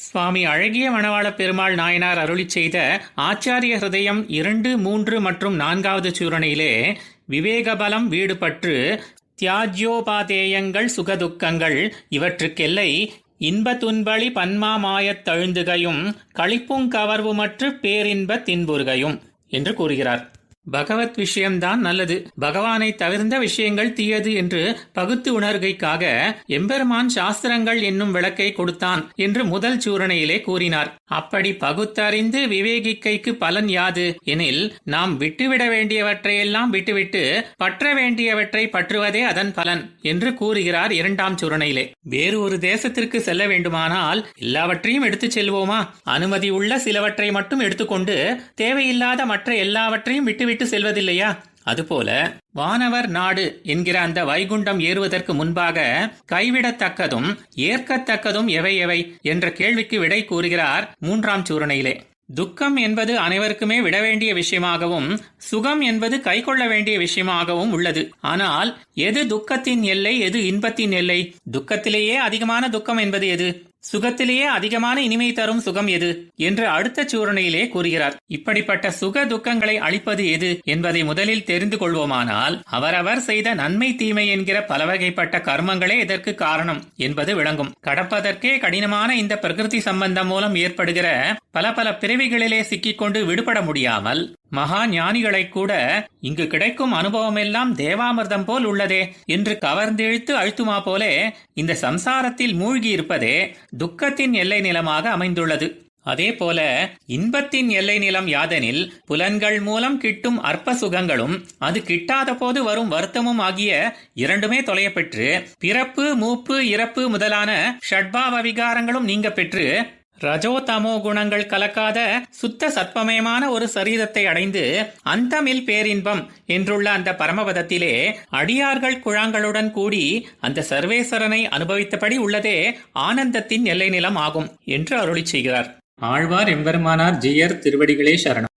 சுவாமி அழகிய மணவாள பெருமாள் நாயனார் அருளிச் செய்த ஆச்சாரிய ஹிருதயம் இரண்டு மூன்று மற்றும் நான்காவது சூரணையிலே விவேகபலம் வீடுபற்று தியாஜ்யோபாதேயங்கள் சுகதுக்கங்கள் இவற்றுக்கெல்லை இன்ப துன்பளி பன்மாமாயத் தழுந்துகையும் களிப்புங் கவர்வுமற்று பேரின்ப தின்புறுகையும் என்று கூறுகிறார். பகவத் விஷயம்தான் நல்லது. பகவானை தவிர்ந்த விஷயங்கள் தீயது என்று பகுத்து உணர்கைக்காக எம்பெருமான் சாஸ்திரங்கள் என்னும் விளக்கை கொடுத்தான் என்று முதல் சூரணையிலே கூறினார். அப்படி பகுத்தறிந்து விவேகிக்கைக்கு பலன் யாது? எனில் நாம் விட்டுவிட வேண்டியவற்றையெல்லாம் விட்டுவிட்டு பற்ற வேண்டியவற்றை பற்றுவதே அதன் பலன் என்று கூறுகிறார் இரண்டாம் சூரணையிலே. வேறு ஒரு தேசத்திற்கு செல்ல வேண்டுமானால் எல்லாவற்றையும் எடுத்துச் செல்வோமா? அனுமதி உள்ள சிலவற்றை மட்டும் எடுத்துக்கொண்டு தேவையில்லாத மற்ற எல்லாவற்றையும் விட்டுவிட்டு செல்வதில்லையா? அதுபோல வானவர் நாடு என்கிற அந்த வைகுண்டம் ஏறுவதற்கு முன்பாக கைவிடத்தக்கதும் ஏற்கத்தக்கதும் எவை எவை என்ற கேள்விக்கு விடை கூறுகிறார் மூன்றாம் சூரணையிலே துக்கம் என்பது அனைவருக்குமே விட வேண்டிய விஷயமாகவும் சுகம் என்பது கைக்கொள்ள வேண்டிய விஷயமாகவும் உள்ளது. ஆனால் எது துக்கத்தின் எல்லை எது இன்பத்தின் எல்லை? துக்கத்திலேயே அதிகமான துக்கம் என்பது எது? சுகத்திலேயே அதிகமான இனிமை தரும் சுகம் எது? என்று அடுத்த சூரணையிலே கூறுகிறார். இப்படிப்பட்ட சுக துக்கங்களை அளிப்பது எது என்பதை முதலில் தெரிந்து கொள்வோமானால் அவரவர் செய்த நன்மை தீமை என்கிற பல வகைப்பட்ட கர்மங்களே இதற்கு காரணம் என்பது விளங்கும். கடப்பதற்கே கடினமான இந்த பிரகிருதி சம்பந்தம் மூலம் ஏற்படுகிற பல பல பிறவிகளிலே சிக்கிக்கொண்டு விடுபட முடியாமல் மகா ஞானிகளை கூட இங்கு கிடைக்கும் அனுபவமெல்லாம் தேவாமிர்தம் போல் உள்ளதே என்று கவர்ந்திழுத்து அழுத்துமா போலே இந்த சம்சாரத்தில் மூழ்கி இருப்பதே துக்கத்தின் எல்லை நிலமாக அமைந்துள்ளது. அதே போல இன்பத்தின் எல்லை நிலம் யாதெனில் புலன்கள் மூலம் கிட்டும் அற்ப சுகங்களும் அது கிட்டாத போது வரும் வருத்தமும் ஆகிய இரண்டுமே தொலையப்பெற்று பிறப்பு மூப்பு இறப்பு முதலான ஷட்பாவ விகாரங்களும் நீங்க பெற்று ரஜோ தமோ குணங்கள் கலக்காத சுத்த சத்வமயமான ஒரு சரீரத்தை அடைந்து அந்தமில் பேரின்பம் என்றுள்ள அந்த பரமபதத்திலே அடியார்கள் குழாங்களுடன் கூடி அந்த சர்வேஸ்வரனை அனுபவித்தபடி உள்ளதே ஆனந்தத்தின் எல்லை நிலம் ஆகும் என்று அருளிச் செய்கிறார். ஆழ்வார் எம்பெருமானார் ஜியர் திருவடிகளே சரணம்.